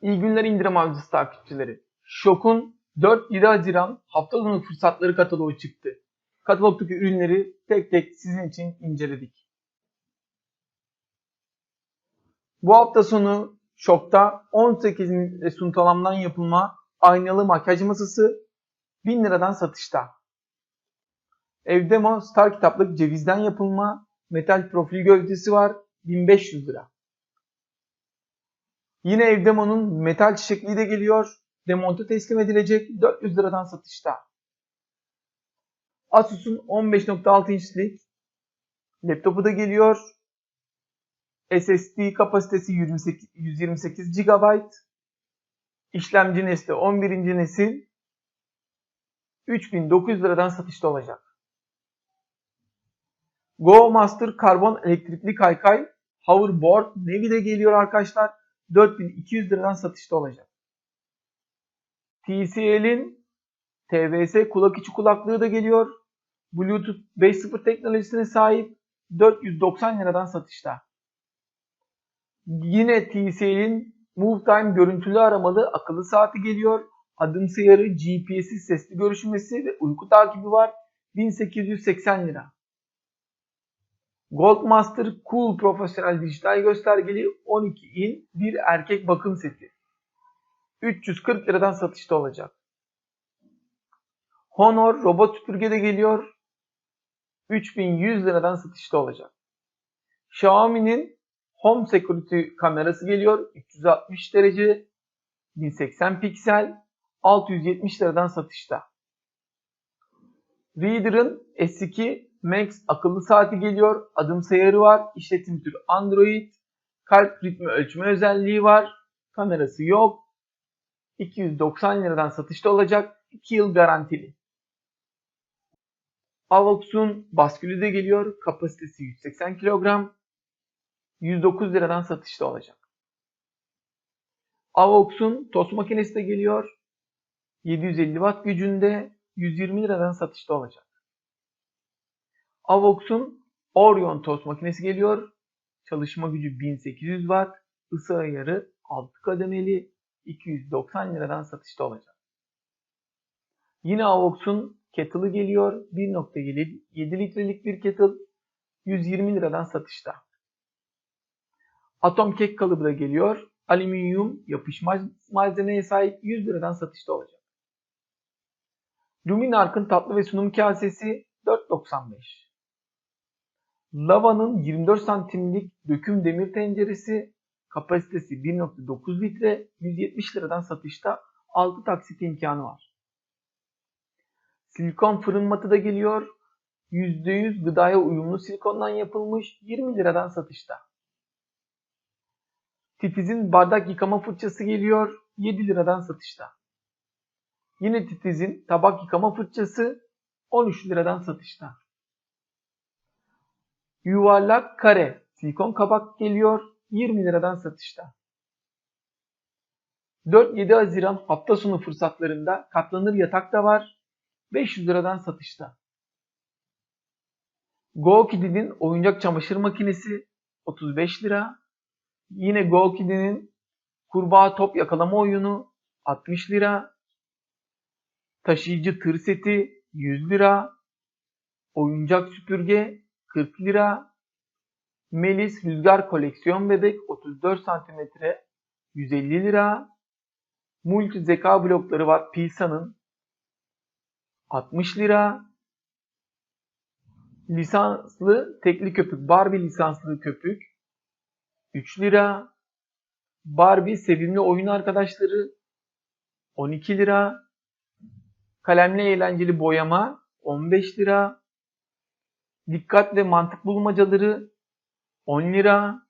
İyi günler indirim avcısı takipçileri. Şok'un 4-7 Haziran hafta sonu fırsatları kataloğu çıktı. Katalogdaki ürünleri tek tek sizin için inceledik. Bu hafta sonu Şok'ta 18 litre suntalamdan yapılma aynalı makyaj masası 1000 liradan satışta. Evdemo Star kitaplık cevizden yapılma metal profil gövdesi var 1500 lira. Yine Evdemo'nun metal çiçekliği de geliyor. Demonte teslim edilecek 400 liradan satışta. Asus'un 15.6 inçlik laptopu da geliyor. SSD kapasitesi 128, 128 GB. İşlemci nesli 11. nesil 3900 liradan satışta olacak. Go Master karbon elektrikli kaykay hoverboard Nevi de geliyor arkadaşlar. 4200 liradan satışta olacak. TCL'in TVS kulak içi kulaklığı da geliyor. Bluetooth 5.0 teknolojisine sahip 490 liradan satışta. Yine TCL'in Move Time görüntülü aramalı akıllı saati geliyor. Adım sayarı, GPS'i sesli görüşmesi ve uyku takibi var. 1880 lira. Goldmaster Cool Profesyonel Dijital Göstergeli 12 in bir erkek bakım seti. 340 liradan satışta olacak. Honor robot süpürge de geliyor. 3100 liradan satışta olacak. Xiaomi'nin Home Security kamerası geliyor. 360 derece 1080 piksel 670 liradan satışta. Reader'ın S2 Max akıllı saati geliyor. Adım sayarı var. İşletim türü Android. Kalp ritmi ölçme özelliği var. Kamerası yok. 290 liradan satışta olacak. 2 yıl garantili. Avox'un baskülü de geliyor. Kapasitesi 180 kilogram. 109 liradan satışta olacak. Avox'un tost makinesi de geliyor. 750 watt gücünde 120 liradan satışta olacak. Avox'un Orion tost makinesi geliyor. Çalışma gücü 1800 watt. Isı ayarı 6 kademeli 290 liradan satışta olacak. Yine Avox'un kettle'ı geliyor. 1.7 litrelik bir kettle 120 liradan satışta. Atom kek kalıbı da geliyor. Alüminyum yapışmaz malzemeye sahip 100 liradan satışta olacak. Luminark'ın tatlı ve sunum kasesi 4.95. Lava'nın 24 santimlik döküm demir tenceresi kapasitesi 1.9 litre 170 liradan satışta 6 taksit imkanı var. Silikon fırın matı da geliyor. %100 gıdaya uyumlu silikondan yapılmış 20 liradan satışta. Titiz'in bardak yıkama fırçası geliyor 7 liradan satışta. Yine Titiz'in tabak yıkama fırçası 13 liradan satışta. Yuvarlak kare silikon kabak geliyor 20 liradan satışta. 4-7 Haziran hafta sonu fırsatlarında katlanır yatak da var 500 liradan satışta. Go Kid'in oyuncak çamaşır makinesi 35 lira. Yine Go Kid'in kurbağa top yakalama oyunu 60 lira. Taşıyıcı tır seti 100 lira. Oyuncak süpürge 40 lira. Melis Rüzgar Koleksiyon Bebek 34 cm 150 lira. Multi zeka blokları var Pilsa'nın 60 lira. Lisanslı tekli köpük Barbie lisanslı köpük 3 lira. Barbie sevimli oyun arkadaşları 12 lira. Kalemli eğlenceli boyama 15 lira. Dikkat ve mantık bulmacaları 10 lira.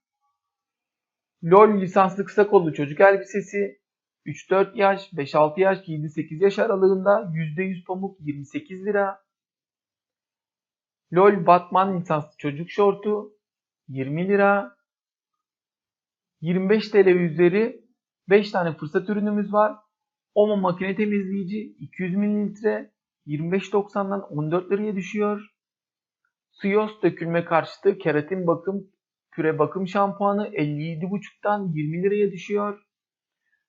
LOL lisanslı kısa kollu çocuk elbisesi 3-4 yaş, 5-6 yaş, 7-8 yaş aralığında %100 pamuk 28 lira. LOL Batman lisanslı çocuk şortu 20 lira. 25 TL üzeri 5 tane fırsat ürünümüz var. Omo makine temizleyici 200 ml 25.90'dan 14 liraya düşüyor. Siyos dökülme karşıtı keratin bakım püre bakım şampuanı 57.5'tan 20 liraya düşüyor.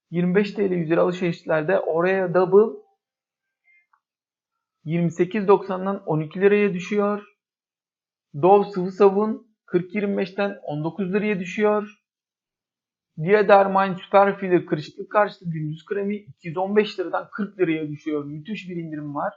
25 TL üzeri alışverişlerde oraya double 28.90'dan 12 liraya düşüyor. Dove sıvı sabun 40.25'ten 19 liraya düşüyor. Diadermine Super Filler kırışıklık karşıtı gündüz kremi 215 liradan 40 liraya düşüyor. Müthiş bir indirim var.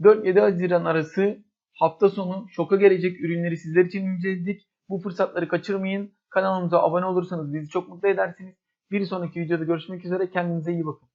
4-7 Haziran arası hafta sonu şoka gelecek ürünleri sizler için inceledik. Bu fırsatları kaçırmayın. Kanalımıza abone olursanız bizi çok mutlu edersiniz. Bir sonraki videoda görüşmek üzere. Kendinize iyi bakın.